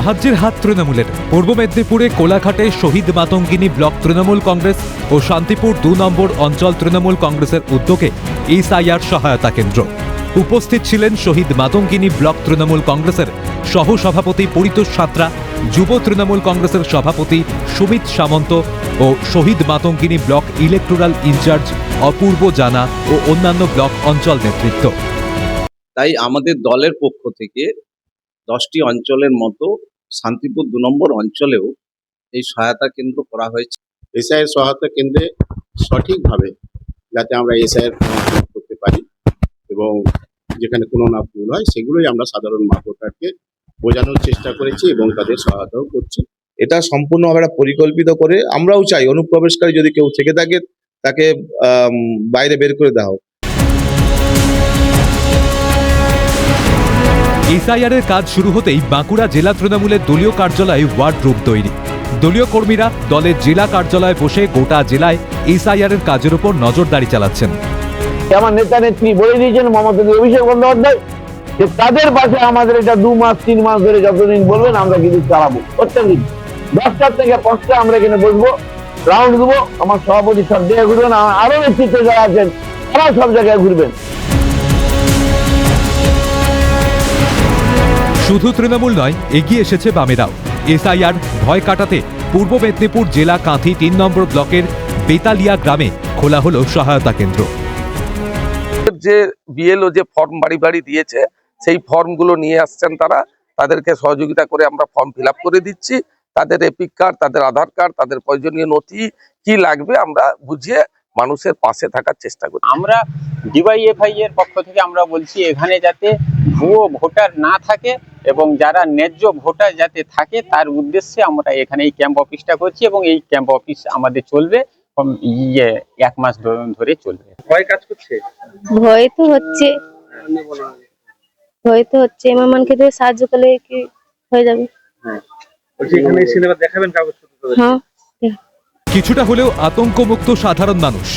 সাহায্যের হাত তৃণমূলের। পূর্ব মেদিনীপুরে কোলাঘাটে শহীদ মাতঙ্গিনী ব্লক তৃণমূল কংগ্রেস ও শান্তিপুর দু নম্বর অঞ্চল তৃণমূল কংগ্রেসের উদ্যোগে এসআইআর সহায়তা কেন্দ্র। উপস্থিত ছিলেন শহীদ মাতঙ্গিনী ব্লক তৃণমূল কংগ্রেসের সহ সভাপতি পরিতোষ সাঁতরা, যুব তৃণমূল কংগ্রেসের সভাপতি সুমিত সামন্ত ও Shahid Matangini block electoral incharge Apurba Jana ও অন্যান্য ব্লক অঞ্চল নেতৃত্ব। তাই আমাদের দলের পক্ষ থেকে দশটি অঞ্চলের মতো শান্তিপুর দু নম্বর অঞ্চলেও এই সহায়তা কেন্দ্র করা হয়েছে। এসআইয়ের সহায়তা কেন্দ্রে সঠিকভাবে যাতে আমরা এসআইয়ের করতে পারি এবং যেখানে কোনো না ভুল হয় সেগুলোই আমরা সাধারণ ভোটারকে বোঝানোর চেষ্টা করেছি এবং তাদের সহায়তাও করছি। এটা সম্পূর্ণভাবে একটা পরিকল্পিত করে আমরাও চাই অনুপ্রবেশকারী যদি কেউ থেকে থাকে তাকে বাইরে বের করে দেওয়া হোক। এসআইআর এর কাজ শুরু হতেই বাঁকুড়া জেলা তৃণমূলের দলীয় কার্যালয়ে ওয়ার্ড গ্রুপ তৈরি। দলীয় কর্মীরা দলের জেলা কার্যালয়ে বসে গোটা জেলায় এসআইআর এর কাজের উপর নজরদারি চালাচ্ছেন। আমার নেতা নেত্রী বলে দিয়েছেন মমতা অভিষেক বন্দ্যোপাধ্যায়, যে তাদের পাশে আমাদের এটা দু মাস, তিন মাস ধরে যতদিন বলবেন আমরা কিন্তু চালাবো, প্রত্যেকদিন। দশটার থেকে পাঁচটা আমরা এখানে বসবো রাউন্ড দেবো, আমার সভাপতি সব জায়গায় ঘুরবেন, আরও নেতৃত্ব যারা আছেন তারা সব জায়গায় ঘুরবেন। শুধু তৃণমূল নয় এগিয়ে এসেছে বামেরাও। এসআইআর ভয় কাটাতে পূর্ব মেদিনীপুর জেলা কাঁথি তিন নম্বর ব্লকের বেতালিয়া গ্রামে খোলা হলো সহায়তা কেন্দ্র। যে বিএলও যে ফর্ম বাড়ি বাড়ি দিয়েছে সেই ফর্মগুলো নিয়ে আসছেন তারা। তাদেরকে সহযোগিতা করে আমরা ফর্ম ফিল করে দিচ্ছি। তাদের এপিক কার্ড তাদের আধার কার্ড তাদের প্রয়োজনীয় নথি কি লাগবে আমরা বুঝিয়ে মানুষের পাশে থাকার চেষ্টা করি আমরা ডিওয়াইএফআই এর পক্ষ থেকে আমরা বলছি এখানে যাতে ভুয়ো ভোটার না থাকে এবং যারা ন্যায্য ভোটার যাতে থাকে তার উদ্দেশ্যে আমরা এখানে এই ক্যাম্প অফিসটা করছি এবং এই ক্যাম্প অফিস আমাদের চলবে কম ইয়ে এক মাস ধরে চলবে। ভয় কাজ করছে? ভয় তো হচ্ছে। ভয় তো হচ্ছে। মেহমানকে দিয়ে সাহায্য করলে কি হয়ে যাবে? এখানে সিনেমা দেখাবেন কাগজপত্র হ্যাঁ। কিছুটা হলেও আতঙ্কমুক্ত সাধারণ মানুষ।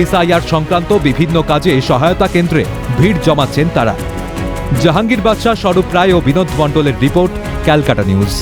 এসআইআর সংক্রান্ত বিভিন্ন কাজে সহায়তা কেন্দ্রে ভিড় জমাচ্ছেন তারা। জাহাঙ্গীর বাদশাহ স্বরূপ রায় ও বিনোদ মণ্ডলের রিপোর্ট ক্যালকাটা নিউজ।